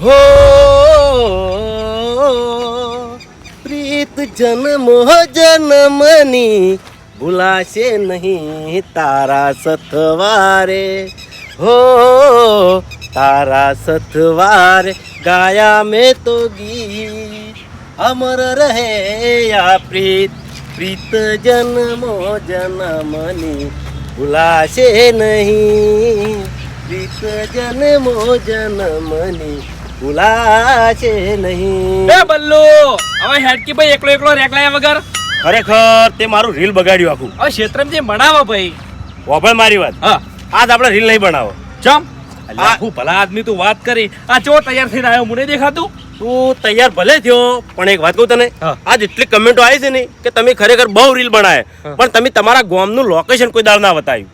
હો પ્રીત જન્મો જન્મની ભૂલાશે નહીં તારા સથવારે હો તારા સથવારે ગાયા મેં તો ગીત અમર રહે આ પ્રીત પ્રીત જન્મો જન્મની ભૂલાશે નહીં પ્રીત જન્મો જન્મની ભૂલાશે નહીં. એ બલ્લુ હવે હેડકી ભાઈ એકલો એકલો રેકલાયા વગર? ખરેખર તે મારું રીલ બગાડ્યું આખું. હવે ક્ષેત્રમ જે બનાવો ભાઈ. વાપર મારી વાત. હા. આજ આપણે રીલ નહીં બનાવો. ચમ? હું ભલા આદમી તું વાત કરી. આ ચો તૈયાર થઈને આવ્યો મને દેખાતું? તું તૈયાર ભલે થયો પણ એક વાત કહું તને. આજ એટલી કમેન્ટો આવી છે ને કે તમે ખરેખર બહુ રીલ બનાવે. પણ તમે તમારા ગામનું લોકેશન કોઈ દાળ ના બતાવ્યું.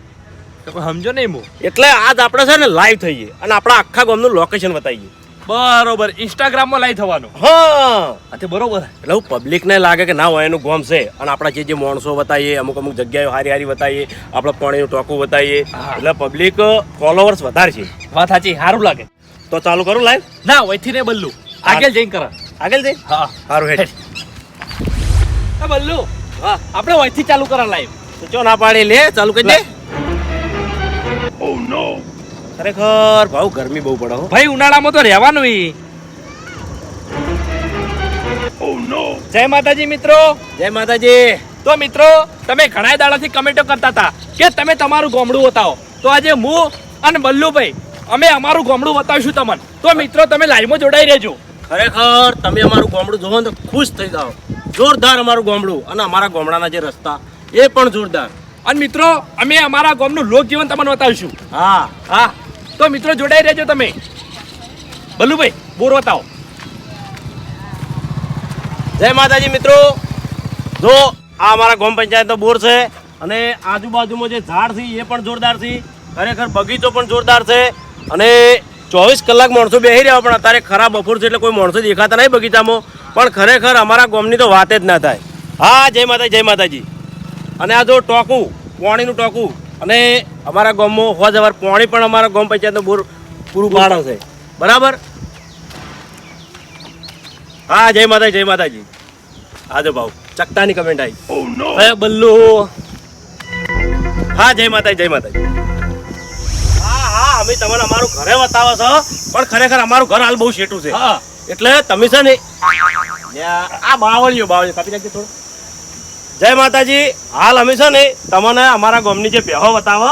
તો કોઈ સમજો નહીં હું એટલે આજ આપણે છે ને લાઈવ થઈએ અને આપણા આખા ગામનું લોકેશન બતાવીએ. બરોબર ઇન્સ્ટાગ્રામમાં લાઈ થવાનું. હા. અતે બરોબર. એટલે હું પબ્લિકને લાગે કે ના હોય એનું ગામ છે. અને આપણા જે જે માણસો બતાવીએ અમુક અમુક જગ્યાએ હારી હારી બતાવીએ આપણે પાણીનું ટોકું બતાવીએ એટલે પબ્લિક ફોલોવર્સ વધારે છે. વાત સાચી સારું લાગે. તો ચાલુ કરું લાઈવ ના વહીથી ને બલ્લુ. આગળ જઈને કર. આગળ જઈ હા. સારું હેડ. બલ્લુ હા. આપણે વહીથી ચાલુ કરા લાઈવ તો ચો ના પાડી લે ચાલુ કરી દે. ખરેખર ભાવ ગરમી બહુ પડે હો. ભાઈ ઉનાળામાં તો રહેવાનું જય માતાજી મિત્રો. જય માતાજી. તો મિત્રો તમે ઘણા દાડાથી કમેન્ટો કરતા હતા કે તમે તમારું ગોમડું બતાવો. તો આજે હું અને બલ્લુભાઈ અમે અમારું ગોમડું બતાવીશું તમને. તો મિત્રો તમે લાઈવમાં જોડાઈ રહેજો. ખરેખર તમે અમારું ગોમડું જોવો તો ખુશ થઈ જાઓ. જોરદાર અમારું ગોમડું અને અમારા ગોમડાના જે રસ્તા એ પણ જોરદાર. અને મિત્રો અમે અમારા ગામનું લોકજીવન તમને બતાવીશું. હા. હા. તો મિત્રો જોડાઈ રહેજો તમે. બલ્લુભાઈ બોર બતાવો જય માતાજી મિત્રો. જો, આ અમારા ગામ પંચાયતનો બોર છે અને આજુબાજુમાં જે ઝાડ છે એ પણ જોરદાર છે. ખરેખર બગીચો પણ જોરદાર છે અને ચોવીસ કલાક માણસો બેસી રહ્યા પણ અત્યારે ખરાબ બપોર છે એટલે કોઈ માણસો દેખાતા નહીં બગીચામાં. પણ ખરેખર અમારા ગામની તો વાત જ ના થાય. હા, જય માતાજી જય માતાજી. અને આ જો ટોકું, પાણીનું ટોકું અને અમારા ગામમાં હોવા જવાર પાણી પણ અમારા ગામ પંચાયતનો બોર પૂરું પાડો છે. બરાબર? હા જય માતાજી જય માતાજી. હાજો ભાવ. ચકતાની કમેન્ટ આવી. એ બલ્લુ. હા જય માતાજી જય માતાજી. હા હા અમે તમને અમારું ઘરે બતાવો છો પણ ખરેખર અમારું ઘર હાલ બહુ શેઠું છે. હા. એટલે તમે છે ને આ બાવળીઓ બાવળીઓ કાપી નાખજો થોડું. જય માતાજી. હાલ અમે છે ને તમને અમારા ગામની જે બેહો બતાવો.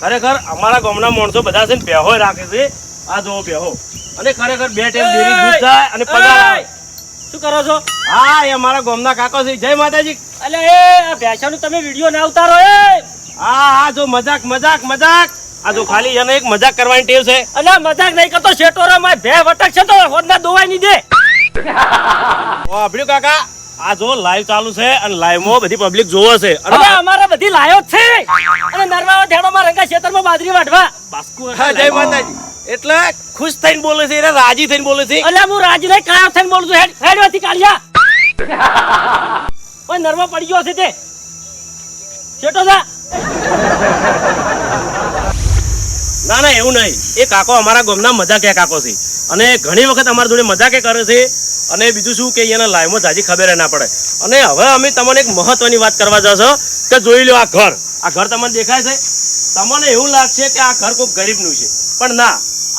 ખરેખર અમારા ગામના માણસો બધા છે ને બેહો રાખે છે. આ જોવો બેહો અને ખરેખર બે ટાઈમ ડેરી દૂધ થાય અને પગાર શું કરો છો? હા એ અમારા ગામના કાકો છે. જય માતાજી. અલે એ આ ભેંસાનું તમે વીડિયો ના ઉતારો એ! હા હા જો મજાક મજાક મજાક. આ જો ખાલી એને એક મજાક કરવાની ટેવ છે. અલે મજાક નહીં કરતો શેટોરા માં ભે વટક છે તો હોદના દોવાઈ નહીં દે. ઓ કાકા. આ જો લાઈવ ચાલુ છે અને લાઈવમાં બધી પબ્લિક જોવે છે. અને અમારે બધી લાયો જ છે. અને નરવા ધેડો માં રંગા ખેતરમાં બાજરી વાટવા બાસ્કુ હા, જય માતાજી. એટલે ખુશ થઈને બોલે છે એટલે રાજી થઈને બોલે છે. અલે હું રાજી નહીં કાયો થઈને બોલું છું. હેડ હેડવાથી કાઢ્યા ઓય નરવા પડી ગયો છે તે. છેટો જા ના ના એવું નહીં. એ કાકો અમારા ગામના મજાક કાકો છે. અને ઘણી વખત અમારા જોડે મજા કે કરે છે. અને બીજું શું કે અહીંયાના લાઈવમાં જાજી ખબર ના પડે. અને હવે અમે તમને એક મહત્વની વાત કરવા જશો કે જોઈ લો આ ઘર. આ ઘર તમને દેખાય છે? તમને એવું લાગશે કે આ ઘર કોઈ ગરીબનું છે. પણ ના,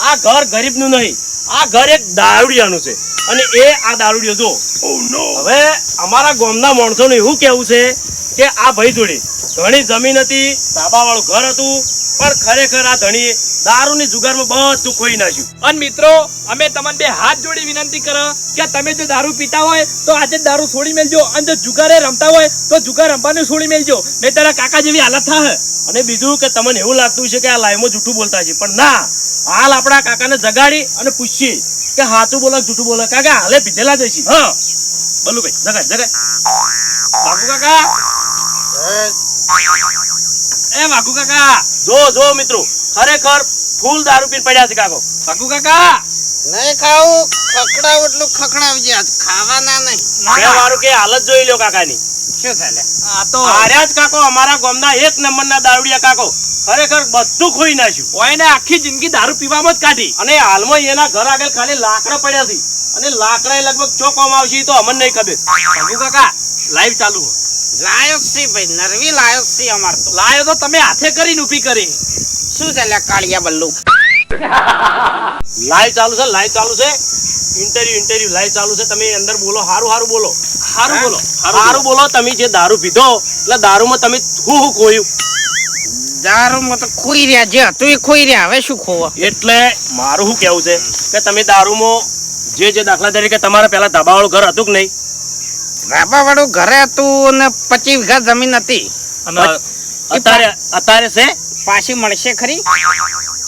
આ ઘર ગરીબનું નહીં. આ ઘર એક દારૂડિયાનું છે. અને એ આ દારૂડિયો જો હવે અમારા ગામના માણસોનું એવું કહેવું છે કે આ ભાઈ જોડે ઘણી જમીન હતી, ધાબાવાળું ઘર હતું પણ ખરેખર આ ધણીએ દારૂની જુગારમાં બધું ખોઈ નાખ્યું. અને મિત્રો અમે તમને બે હાથ જોડી વિનંતી કરો કે તમે જો દારૂ પીતા હોય તો આજે જ દારૂ છોડી મેલજો અને જો જુગારે રમતા હોય તો જુગાર રમવાનું છોડી મેલજો નહીં તારા કાકા જેવી હાલત થાય અને બીજું કે તમને એવું લાગતું છે કે આ લાઈવમાં જૂઠું બોલતા છે પણ ના. હાલ આપણા કાકાને જગાડી અને પૂછીએ કે સાચું બોલે કે જૂઠું બોલે? કાકા હાલે પીધેલા જ છે હા. બલુભાઈ જગાડ જગાડ. બાપુ કાકા. એ વાઘુ કાકા! જો જો મિત્રો. ખરેખર ફૂલ દારૂ પીને પડ્યા છે કાકો. વાઘુ કાકા! નહીં ખાવું ખખડાવ એટલું ખખડાવજે. આજ ખાવાના નહીં. મેં મારું કે હાલત જોઈ લ્યો કાકાની. શું થાય આ તો આર્યા જ કાકો અમારા ગામના એક નંબરના દારૂડિયા કાકો. ખરેખર બધું ખોઈ નાખ્યું. ઓયને આખી જિંદગી દારૂ પીવામાં જ કાઢી. અને હાલમાં એના ઘર આગળ ખાલી લાકડા પડ્યા છે. અને લાકડા લગભગ ચોકવામાં આવશે તો અમને નહીં ખબર. કાકા લાઈવ ચાલુ હો. લાયક છે ભાઈ નરવી લાયક છે અમાર તો. લાયો તો તમે હાથે કરીને ઊભી કરી. શું છે લ્યા કાળિયા બલ્લુ? લાઈવ ચાલુ છે લાઈવ ચાલુ છે. ઇન્ટરવ્યુ ઇન્ટરવ્યુ લાઈવ ચાલુ છે. તમે અંદર બોલો હારું હારું બોલો. સારું બોલો હારું બોલો. તમે જે દારૂ પીધો એટલે દારૂમાં તમે હું હું ખોયું? દારૂમાં તો ખોઈ રહ્યા જે હતું એ ખોઈ રહ્યા હવે શું ખોવા? એટલે મારું શું કેવું છે? કે તમે દારૂમાં જે જે દાખલા તરીકે તમારા પેલા ધાબાવાળું ઘર હતું કે નહીં? રાબા વાળું ઘરે હતું ને પચીસ વીઘા જમીન હતી. અને અત્યારે અત્યારે છે? પાછી મળશે ખરી?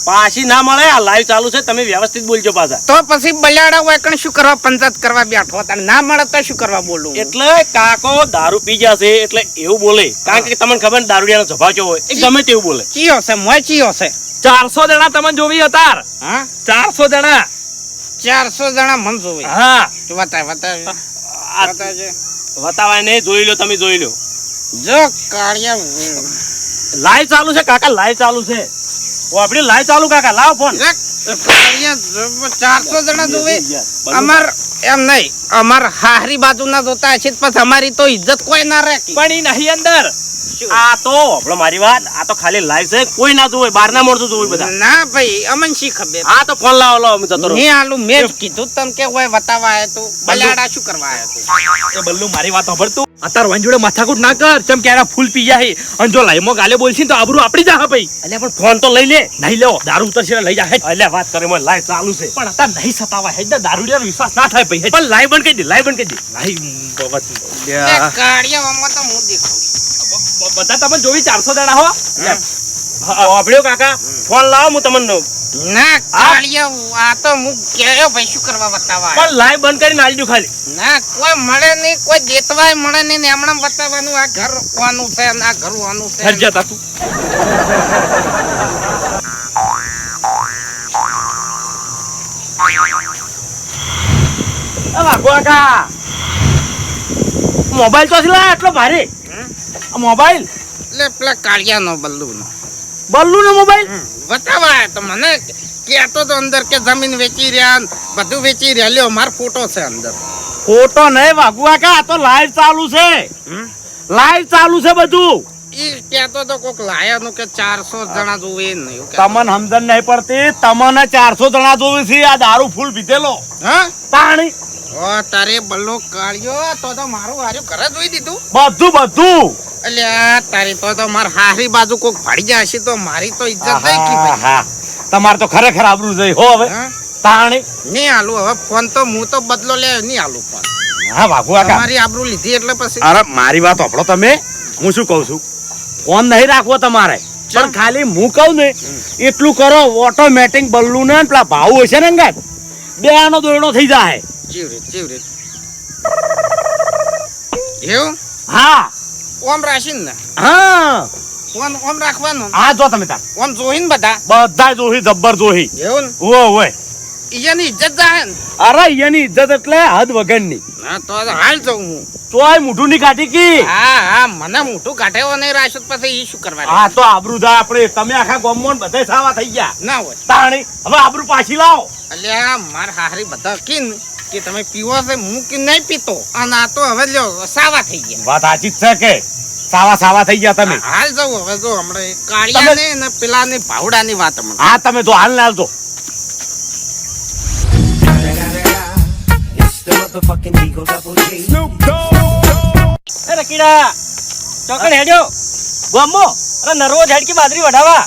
પાછી ના મળે? આ લાઈવ ચાલુ છે તમે વ્યવસ્થિત બોલજો પાછા. તો પછી બલાડા હોય કણ શું કરવા પંચાયત કરવા બેઠો હતા? ના મળે તો શું કરવા બોલું? એટલે કાકો દારૂ પી જશે એટલે એવું બોલે. કારણ કે તમને ખબર દારૂડિયાનો સ્વભાવ કેવો હોય. એ ગમે તેવું બોલે. ચી છે મોય ચિયો છે. ચારસો જણા તમને જોવી હતા હા? ચારસો જણા. ચારસો જણા મન જોવી. હા. બતાય બતાય. આ નહીં જોઈ લો તમે જોઈ લો. જો કાળિયા લાઈવ ચાલુ છે કાકા લાઈવ ચાલુ છે. ઓ આપણી લાઈવ ચાલુ કાકા લાવ ફોન. ચારસો જણા જોવે. અમાર એમ નહીં અમાર હારી બાજુ ના જોતા છે પછી અમારી તો ઇજ્જત કોઈ ના રહે પણ એ નહીં અંદર. આ તો આપણો મારી વાત આ તો ખાલી લાઈવ છે. કોઈ ના જોવે બહાર ના માણસો જોવે બધા. ના ભાઈ અમન શી ખબર? આ તો ફોન લાવો લાવો જતો રહું. મેં આલું મેં જ કીધું તને કે હોય બતાવવા આયો તું. બલાડા શું કરવા આયો તું? એ બલ્લુ મારી વાત સાંભળતું અત્યારે વન જોડે માથાકૂટ ના કર ચમ કે એના ફૂલ પી જાય. અને જો લાઈમો ગાલે બોલશી ને તો આબરૂ આપડી જા ભાઈ. એટલે પણ ફોન તો લઈ લે. નહીં લેવો દારૂ ઉતરશે લઈ જા એટલે વાત કરે મને લાઈવ ચાલુ છે. પણ અત્યારે નહીં સતાવા હેડ દારૂ લેવાનો વિશ્વાસ ના થાય ભાઈ પણ લાઈવ બંધ કરી દે લાઈવ બંધ કરી દે. નહીં એ કાળિયા તો હું દેખાઉં બધા તમે જોવી ચારસો જણા હો. આપડ્યો કાકા. ફોન લાવો હું તમને. ના કાળિયા આ તો હું કહેયો ભાઈ શું કરવા બતાવવા? પણ લાઈવ બંધ કરીને આલી ખાલી. ના કોઈ મળે નહીં કોઈ દેતવાય મળે નહીં ને એમણે બતાવવાનું આ ઘર વાનું છે આ ઘર વાનું છે. હેડ જતા તું. મોબાઈલ તો લા એટલો ભારે. આ મોબાઈલ? એટલે પેલા કાળિયાનો બલ્લુનો. બલ્લુનો મોબાઈલ? બતાવવા તો મને કહેતો તો અંદર કે જમીન વેચી રહ્યા બધું વેચી રહ્યા. લ્યો મારો ફોટો છે અંદર. ફોટો નહીં વાગુ કાકા આ તો લાઈવ ચાલુ છે. લાઈવ ચાલુ છે બધું. ઈ કહેતો તો કોક લાયાનું કે ચારસો જણા જોવે નહીં. તમને સમજણ નહીં પડતી. તમને ચારસો જણા જોવે છે આ દારૂ ફૂલ પીધેલો. હા? પાણી ઓ તારે બલ્લો કાઢ્યો તો તો મારું હાર્યું ઘરે જોઈ દીધું. બધું બધું. અલ્યા તારી તો તો માર હારી બાજુ કોક ભાડી જશે તો મારી તો ઇજ્જત થઈ ગઈ હા. તમારે તો ખરેખર આબરૂ જઈ હો હવે. તાણી. નહીં આલું હવે ફોન તો હું તો બદલો લે નહીં આલું ફોન. હા બાપુ આ મારી આબરૂ લીધી એટલે પછી? અરે મારી વાત આપણો તમે. હું શું કહું છું? ફોન નહીં રાખવો તમારે. પણ ખાલી હું કહું ને એટલું કરો ઓટોમેટિક બલ્લુ ને પેલા ભાવ હશે ને અંગાત. બે આનો દોરડો થઈ જાય. રીત ચીવ એવું? હા. ઓમ રાશિન ને? હા. ઓમ રાખવાનું? હા જો તમે તાર. ઓમ જોઈને બધા? બધા જોહી જબ્બર જોહી. એવું ને? ઓ ઓય ઈયાની ઇજ્જત જાય ને? અરે એની ઇજ્જત એટલે હદ વગરની. હા તો હાલ જાઉં હું. તોય મુઠું ની કાઢી કી? હા હા મને મોટું કાઢેવો નહીં રાશદ પાસે ઈ શું કરવા હા તો આબરૂ જાય આપણે. તમે આખા ગોમમાં બધે સાવા થઈ ગયા. ના હોય. તાણી હવે આબરૂ પાછી લાવો. અલ્યા માર હારી બધા કીન કે તમે પીવો છે હું કે નહીં પીતો? અને આ તો હવે લ્યો સાવા થઈ ગયા. વાત સાચી છે કે? સાવા સાવા થઈ ગયા તમે. હાલ જવું હવે જો હમણાં કાળિયા ને ને પેલા ને ભાવડા ની વાત હા તમે જો હાલ ને હાલ જો એ રકીડા ચોકડ હેડ્યો. ગમો અરે નરવો ઝાડકી બાજરી વઢાવા.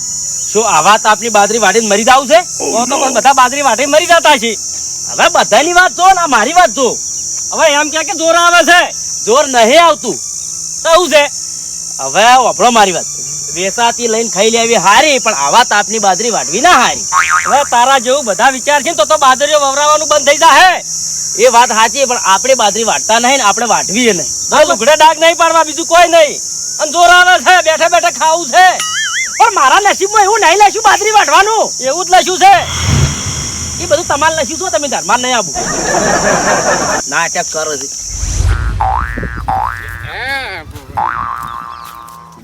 શું આ વાત આપની બાજરી વાટીને મરી જાવ છે? તો તો પણ બધા બાજરી વાટીને મરી જતા છે. હવે બધાની વાત જો ને મારી વાત જો. હવે એમ કે કે જોર આવે છે? જોર નહીં આવતું. તો છે. હવે વપડો મારી વાત. વેસાતી લઈને ખાઈ લેવી હારી પણ આવા તાપની બાજરી વાટવી ના હારી. હવે તારા જેવું બધા વિચાર છે ને તો તો બાજરીઓ વવરાવાનું બંધ થઈ જાય એ વાત સાચી પણ આપણે બાજરી વાટતા નહીં ને આપણે વાટવી નહીં. લુગડે ડાક નહીં પાડવા બીજું કોઈ નહીં. અને જોર આવે છે બેઠે બેઠે ખાવું છે. પણ મારા નસીબમાં એવું નહીં લેશું બાજરી વાટવાનું. એવું જ લેશું છે. એ બધું તમારે લખ્યું છો તમે ધર્માન નહીં આવું. નાટક કરો છે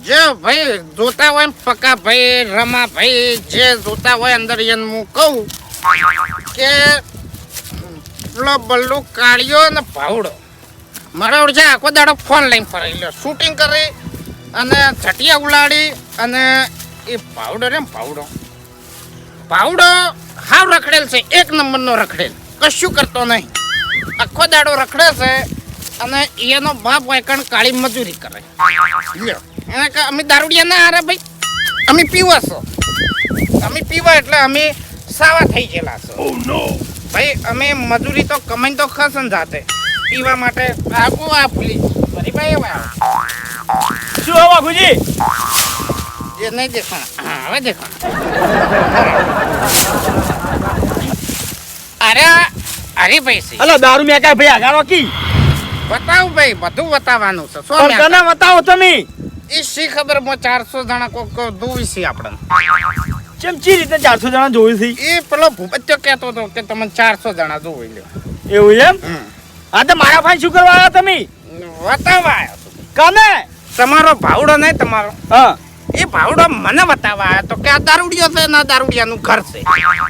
જે ભાઈ જોતા હોય પકા ભાઈ રમા ભાઈ જે જોતા હોય અંદર એમ હું કહું કે પેલો બલ્લુ કાળિયો અને ભાવડો. મારા ઓળખે આખો દાડો ફોન લઈને ફરાઈ લો શૂટિંગ કરી અને ચટિયા ઉલાડી અને એ ભાવડો રે ને ભાવડો. ભાવડો હાવ રખડેલ છે. એક નંબરનો રખડેલ. કશું કરતો નહીં. આખો દાડો રખડે છે અને એનો બાપ હોય કણ કાળી મજૂરી કરે. એને કે અમે દારૂડિયા ના હારે ભાઈ. અમે પીવા છો અમે પીવા એટલે અમે સાવા થઈ ગયેલા છો. ભાઈ અમે મજૂરી તો કમાઈ તો ખસન જાતે. પીવા માટે આપો આ ભૂલી. ફરી ભાઈ હવે શું હવા વાઘુજી જે નહીં દેખાણ. હવે દેખાણ. અરે અરે ભાઈ હલો દારૂ મેં કાંઈ ભાઈ આગારો કી? બતાવ ભાઈ બધું બતાવવાનું છે. શું તને બતાવો તમે? એ શી ખબર મો ચારસો જણા કોક દુવી છે આપણને. ચમચી રીતે ચારસો જણા જોયું છે. એ પેલો ભૂપત્યો કહેતો હતો કે તમે ચારસો જણા જોઈ લ્યો. એવું એમ? હા તો મારા ભાઈ શું કરવા આવ્યા તમે? આવ્યો છું. તમારો ભાવડો નહીં તમારો. હા. એ ભાવડો મને બતાવવા આવ્યો તો કે આ દારૂડિયો છે ના દારૂડિયાનું ઘર છે.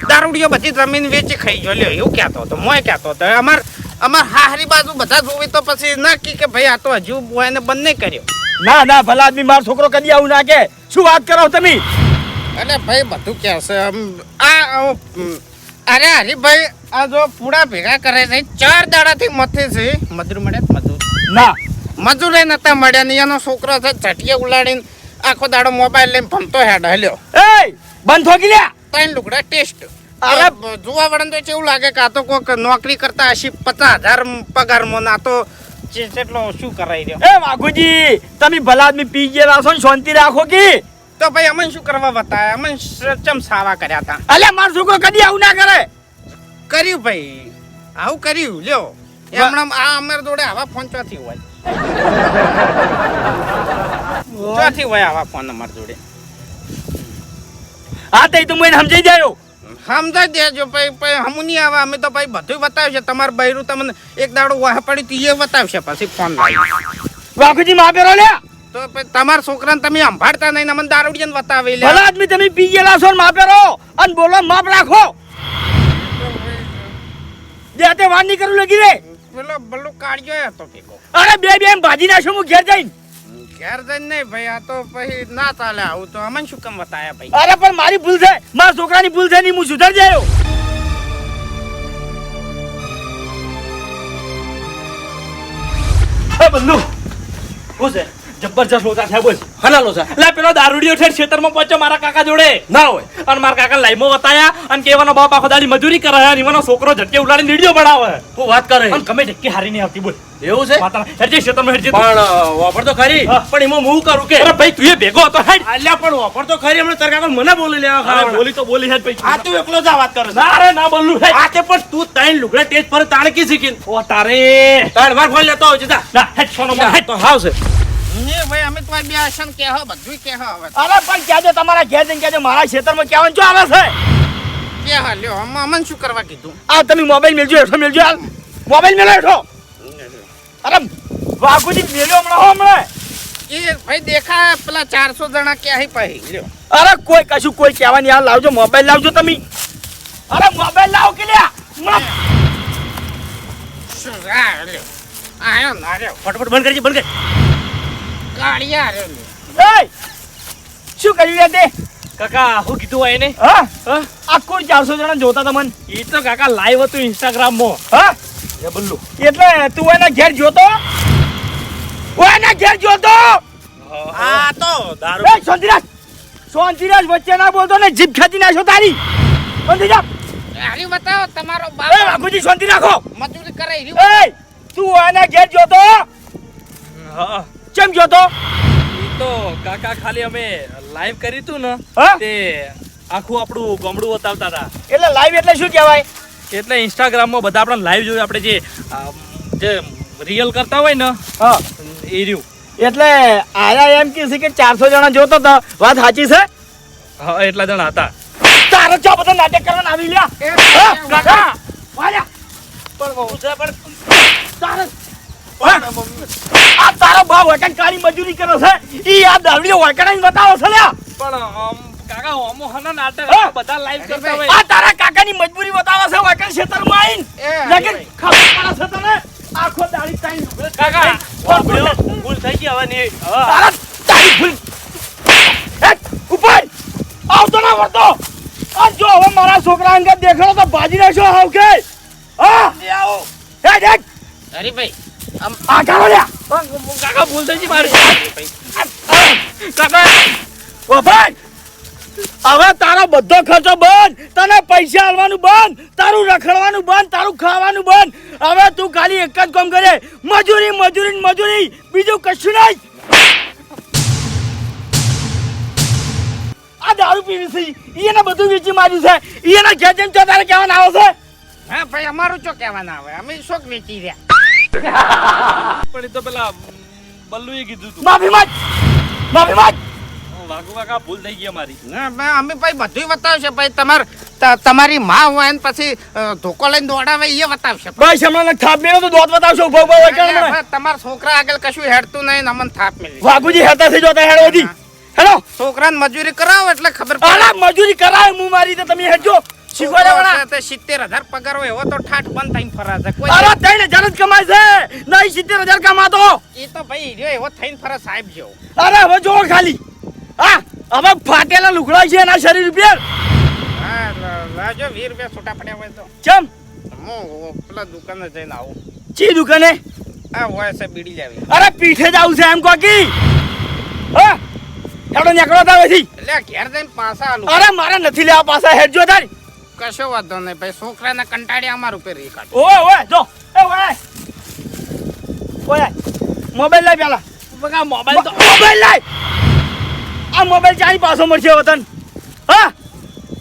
દારૂડિયો બધી જમીન વેચી ખાઈ ગયો. લ્યો એવું કહેતો હતો મોય કહેતો હતો. અમાર અમાર હારી બાજુ બધા જોવી તો પછી નક્કી કે ભાઈ આ તો હજુ બોયને બંધ નહીં કર્યો. ના ના ભલા આદમી મારો છોકરો કદી આવું ના કે શું વાત કરો તમે? એટલે ભાઈ બધું કહેશે આમ, આ અરે હરીભાઈ આ જો પૂડા ભેગા કરે છે ચાર દાડાથી મથે છે. મજૂર મળે મજૂર. ના. મજૂરે નતા મળ્યા ને એનો છોકરો છે ચટીએ ઉલાડીને આખો દાડો મોબાઈલ લઈને ભમતો હેડ હલ્યો. એ બંધ થોકી લ્યા ત્રણ લુગડા ટેસ્ટ. અરે! અરે જોવા વળન તો કેવું લાગે કે આ તો કોઈક નોકરી કરતા હશે પચાસ હજાર પગારમાં મો ના તો જેટલો શું કરાઈ રહ્યો? એ વાઘુજી તમે ભલા આદમી પી ગયેલા છો ને શાંતિ રાખો કે? તો ભાઈ અમને શું કરવા બતાવ્યા અમને ચમ સાવા કર્યા હતા અલ્યા મારો છોકરો કદી આવું ના કરે. કર્યું ભાઈ. આવું કર્યું લ્યો. હમણાં આ અમારા જોડે આવા ફોન ચોથી હોય. ચોથી હોય આવા ફોન અમારા જોડે. હા તે તો એને સમજાઈ જાયો. સમજાઈ દેજો ભાઈ ભાઈ હમું નહીં આવે. અમે તો ભાઈ બધું બતાવશે તમારું બૈરું તમને એક દાડો વાહ પડી તો એ બતાવશે પછી ફોન લાવી વાઘુજી માં પેરો લ્યા. તો તમારા છોકરાને તમે સંભાળતા નહીં મને અમને દારૂડિયાને બતાવી લે ભલા આદમી તમે પી ગયેલા છો માફ કરો અને બોલો માપ રાખો. જે તે વાર નહીં કરું લગી રે. પેલો બલ્લુ કાઢ્યો હતો કે અરે બે બે એમ ભાજી નાખશું હું ઘેર જઈને. ઘેર જઈને નહીં ભાઈ આ તો પછી ના ચાલે આવું તો અમને શું કામ બતાયા ભાઈ? અરે પણ મારી ભૂલ છે મારા છોકરાની ભૂલ છે નહીં હું સુધર જાયો. બંધુ શું છે? જબરજસ્ત લોચા છે બોલ. હના લોચા. લે પેલો દારૂડિયો છે ખેતરમાં પહોંચ્યો મારા કાકા જોડે. ના હોય. અને મારા કાકા લાઈમો બતાયા અને કેવાનો બાપ આખો દાડી મજૂરી કરે અને એવાનો છોકરો ઝટકે ઉડાડીને વીડિયો બનાવે તું વાત કરે. અને ગમે ઢક્કી હારી નહીં આવતી બોલ. એવું છે? હેડજે ખેતરમાં હેડજે પણ વાપર તો ખરી. પણ એમાં હું કરું કે? અરે ભાઈ તું એ ભેગો હતો હેડ. અલ્યા પણ વાપર તો ખરી. હમણાં તારા કાકા મને બોલી લેવા ખરા બોલી તો બોલી હેડ ભાઈ. આ તું એકલો જ વાત કરે ના રે ના બોલું હેડ. આ તે પણ તું ત્રણ લુગડા તેજ પર તાણકી શીખીને. ઓ તારે. તાણ વાર ફોન લેતો હોય જા. ના હેડ ફોનમાં હેડ. તો હાવ છે. ને ભાઈ અમે તો બે આશન કે હો બધું કે હો હવે. અરે પણ કહેજો તમારા ઘેર જઈને કહેજો મારા ખેતરમાં કહેવાનું જો આવે છે? કે હા લ્યો અમ- અમને શું કરવા કીધું? આ તમે મોબાઈલ મેલજો હેઠો મેલજો હાલ. મોબાઈલ મેલો હેઠો. અરે વાઘુજી મેલ્યો હમણાં હો હમણાં. એ ભાઈ દેખા પેલા ચારસો જણા ક્યાંય અહીં લ્યો. અરે કોઈ કશું કોઈ કહેવાની હાલ લાવજો મોબાઈલ લાવજો તમે. અરે મોબાઈલ લાવો કે લ્યા. શું આ લ્યો. આયો ના લ્યો ફટફટ બંધ કરજે બંધ કર. એય! શું કર્યું તે? કાકા હું કીધું હોય એને હા? હા? આ કોણ ચારસો જણા જોતા તમને એ તો કાકા લાઈવ હતું ઇન્સ્ટાગ્રામમાં હા? એ બલ્લુ. એટલે તું એના ઘેર જોતો? એના ઘેર જોતો? આ તો દારૂ. એ શાંતિરાજ શાંતિરાજ વચ્ચે ના બોલતો ને જીભ ખાતી નાખો તારી. બંધી જા હારી બતાવો તમારો એ બાપ બાપુજી શાંતિ રાખો મજૂરી કરે એ તું એના ઘેર જોતો? હા. કેમ જોતો તો? તો કાકા ખાલી અમે લાઈવ કરી તું ને હા? તે આખું આપણું ગમડું બતાવતા હતા. એટલે લાઈવ એટલે શું કહેવાય? એટલે ઇન્સ્ટાગ્રામમાં બધા આપણે લાઈવ જોયું આપણે જે જે રિયલ કરતા હોય ને હા. એ રહ્યું. એટલે આયા એમ કે છે કે ચારસો જણા જોતો તો વાત સાચી છે? હા એટલા જણા હતા. તારે જો બધા નાટક કરવાના આવી લ્યા? હા, કાકા. વાલ્યા. પણ બહુ છે પણ તારે આ તારા બા વૈકણ કાળી મજૂરી કરે છે. ઈ આ દારૂડિયો વૈકણ બતાવો છે લ્યા. પણ આમ, કાકા ઓમો હના નાટક બધા લાઈવ કરતા હોય. આ તારા કાકાની મજબૂરી બતાવે છે વૈકણ ખેતરમાં આઈન લેકિન ખબર પડે છે તને? આખો દાડી તાઈ કાકા. ભૂલ થઈ ગઈ હવે નહીં હવે તારા તારી ભૂલ. હેટ, ઉપર આવતો ના વર્તો આ જો હવે મારા છોકરા અંગે દેખાડો તો ભાજી નાખશો હાવ કે. હા. હેટ હેટ હરીભાઈ આમ આ ગાળો લ્યા કાકા ભૂલ થઈ ગઈ મારી કાકા. ઓ ભાઈ હવે તારો બધો ખર્ચો બંધ. તને પૈસા આલવાનું બંધ. તારું રખડવાનું બંધ. તારું ખાવાનું બંધ. હવે તું ખાલી એક જ કામ કરે. મજૂરી મજૂરી ને મજૂરી. બીજું કશું નહીં. આ દારૂ પીવી છે. એને બધું વેચી માર્યું છે. એને ઘેર જઈને તારે કહેવાના આવે છે. હા ભાઈ અમારું શું કહેવાના આવે? અમે શોખ વેચી રહ્યા. પણ એ તો પેલા બલ્લુએ કીધું તું. માફી માંગ માફી માંગ. વાઘુ કાકા ભૂલ થઈ ગઈ અમારી. ના ભાઈ અમે ભાઈ બધું બતાવશે ભાઈ તમાર તમારી માં હોય ને પછી ધોકો લઈને દોડાવે એ બતાવશે બસ હમણાં થાપ મેળો તો દોત બતાવશો ઊભો ઊભો હોય કારણે છોકરા આગળ કશું હેડતું નહીં ને અમને થાપ મિલી વાઘુજી હેતા થઈ જોતા હેડો હતી હેલો. છોકરાને મજૂરી કરાવો એટલે ખબર પડે. મજૂરી કરાવે હું મારી તો તમે હેડજો. સિત્તેર હજાર પગાર હોય એવો તો ઠાઠ બંધ થઈને ફરા છે અરે કોઈ ત્રણ હજાર જ કમાય છે નહીં સિત્તેર હજાર કમાતો! એ તો ભાઈ રહ્યો એવો થઈને ફરા સાહેબ જેવો અરે હવે જો ખાલી. હા હવે ફાટેલા લુગડા છે એના શરીર ઉપર. હા લાજો વીસ રૂપિયા છૂટા પડ્યા હોય તો. કેમ હું પેલા દુકાને જઈને આવું. ચી દુકાને? આ હોય છે બીડી જાવી અરે પીઠે જ આવું છે એમ કોકી. હા હેડો નીકળો તાર એટલે ઘેર જઈને પાછા અરે મારે નથી લેવા પાછા હેડજો તાર. કશો વાંધો નહીં ભાઈ. છોકરાને કંટાળી અમારું ઉપર રી કાઢ. ઓય ઓય જો. એ ઓય ઓય મોબાઈલ લઈ પેલા. બગા મોબાઈલ તો મોબાઈલ લઈ આ મોબાઈલ ચાની પાછો મળશે વતન હા?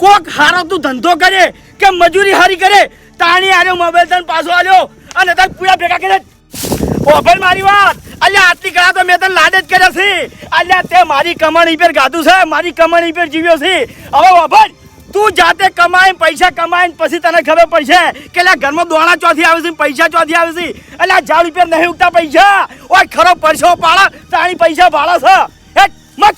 કોક હારો તું ધંધો કરે કે મજૂરી હારી કરે તાણી આર્યો મોબાઈલ તને પાછો આલ્યો અને તાર પૂરા ભેગા કરે મોબાઈલ મારી વાત. અલ્યા આટલી કળા તો મેં તને લાડ જ કર્યા છે. અલ્યા તે મારી કમાણી પર ગાધું છે મારી કમાણી પર જીવ્યો છે. હવે મોબાઈલ તું જાતે કમાઈ પૈસા કમાઈને પછી તને ખબર પડશે કે લા ઘરમાં દોણા ચોથી આવે છે પૈસા ચોથી આવે છે. અલ્યા ઝાડ રૂપિયા નહીં ઉગતા પૈસા. ઓય ખરો પરસો પાળા તાણી પૈસા ભાડા છે. હેટ મત.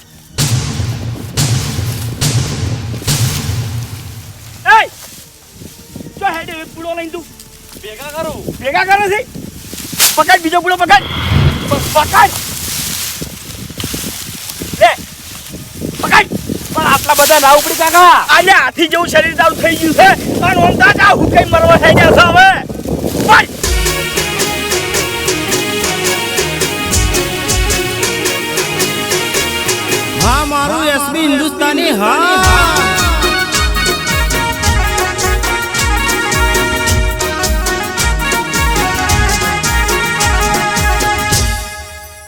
એય જો હેડ પૂળો લઈને તું. ભેગા કરો. ભેગા કરો છે. પકડ બીજો પૂડો પકડ. પકડ લે પકડ પણ આટલા બધા ના ઉપડી કાકા. આને હાથી જેવું શરીર તારું થઈ ગયું છે. અને ઓમ હું કઈ મરવા થઈ ગયા છે હવે. હા મારું એસબી હિન્દુસ્તાની હા.